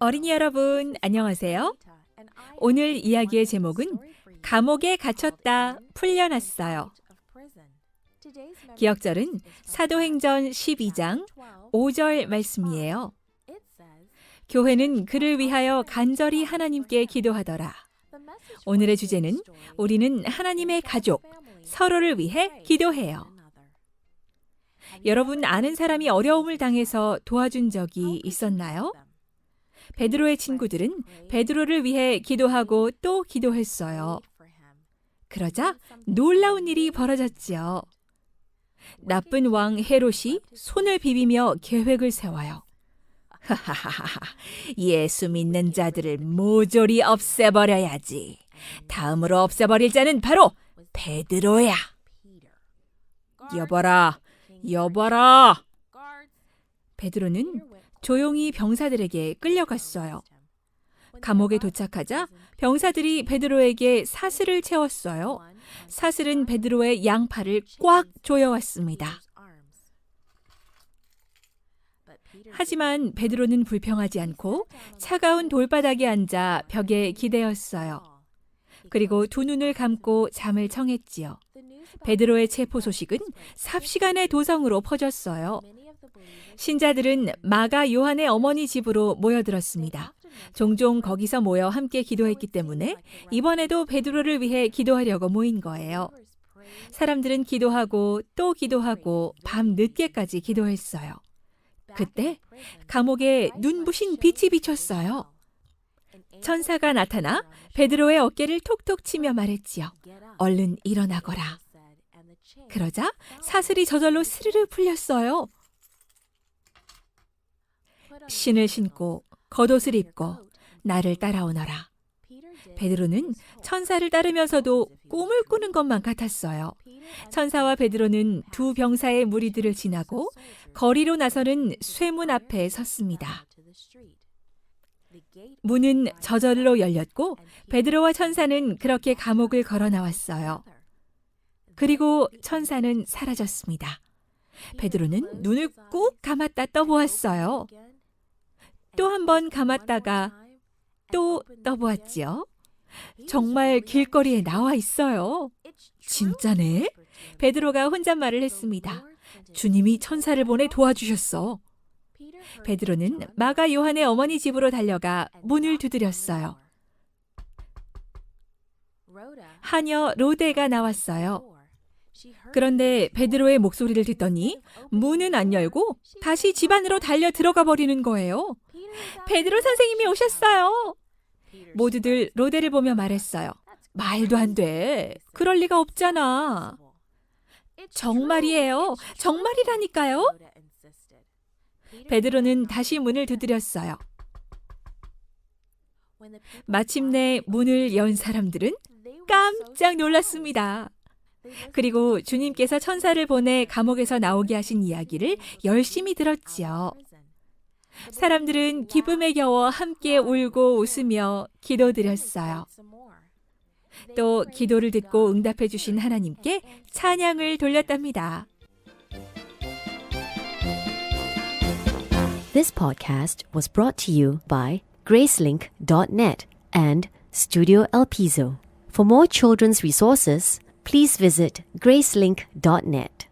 어린이 여러분, 안녕하세요. 오늘 이야기의 제목은 감옥에 갇혔다 풀려났어요. 기억절은 사도행전 12장 5절 말씀이에요. 교회는 그를 위하여 간절히 하나님께 기도하더라. 오늘의 주제는 우리는 하나님의 가족, 서로를 위해 기도해요. 여러분 아는 사람이 어려움을 당해서 도와준 적이 있었나요? 베드로의 친구들은 베드로를 위해 기도하고 또 기도했어요. 그러자 놀라운 일이 벌어졌지요. 나쁜 왕 헤롯이 손을 비비며 계획을 세워요. 하하하하, 예수 믿는 자들을 모조리 없애버려야지. 다음으로 없애버릴 자는 바로 베드로야. 여봐라, 여봐라. 베드로는 조용히 병사들에게 끌려갔어요. 감옥에 도착하자 병사들이 베드로에게 사슬을 채웠어요. 사슬은 베드로의 양팔을 꽉 조여왔습니다. 하지만 베드로는 불평하지 않고 차가운 돌바닥에 앉아 벽에 기대었어요. 그리고 두 눈을 감고 잠을 청했지요. 베드로의 체포 소식은 삽시간의 도성으로 퍼졌어요. 신자들은 마가 요한의 어머니 집으로 모여들었습니다. 종종 거기서 모여 함께 기도했기 때문에 이번에도 베드로를 위해 기도하려고 모인 거예요. 사람들은 기도하고 또 기도하고 밤 늦게까지 기도했어요. 그때 감옥에 눈부신 빛이 비쳤어요. 천사가 나타나 베드로의 어깨를 톡톡 치며 말했지요. 얼른 일어나거라. 그러자 사슬이 저절로 스르르 풀렸어요. 신을 신고 겉옷을 입고 나를 따라오너라. 베드로는 천사를 따르면서도 꿈을 꾸는 것만 같았어요. 천사와 베드로는 두 병사의 무리들을 지나고 거리로 나서는 쇠문 앞에 섰습니다. 문은 저절로 열렸고 베드로와 천사는 그렇게 감옥을 걸어 나왔어요. 그리고 천사는 사라졌습니다. 베드로는 눈을 꾹 감았다 떠보았어요. 또 한 번 감았다가 또 떠보았지요. 정말 길거리에 나와 있어요. 진짜네? 베드로가 혼잣말을 했습니다. 주님이 천사를 보내 도와주셨어. 베드로는 마가 요한의 어머니 집으로 달려가 문을 두드렸어요. 하녀 로데가 나왔어요. 그런데 베드로의 목소리를 듣더니 문은 안 열고 다시 집 안으로 달려 들어가 버리는 거예요. 베드로 선생님이 오셨어요. 모두들 로데를 보며 말했어요. 말도 안 돼. 그럴 리가 없잖아. 정말이에요. 정말이라니까요. 베드로는 다시 문을 두드렸어요. 마침내 문을 연 사람들은 깜짝 놀랐습니다. 그리고 주님께서 천사를 보내 감옥에서 나오게 하신 이야기를 열심히 들었지요. 사람들은 기쁨에 겨워 함께 울고 웃으며 기도드렸어요. 또 기도를 듣고 응답해 주신 하나님께 찬양을 돌렸답니다. This podcast was brought to you by Gracelink.net and Studio El Piso. For more children's resources, please visit Gracelink.net.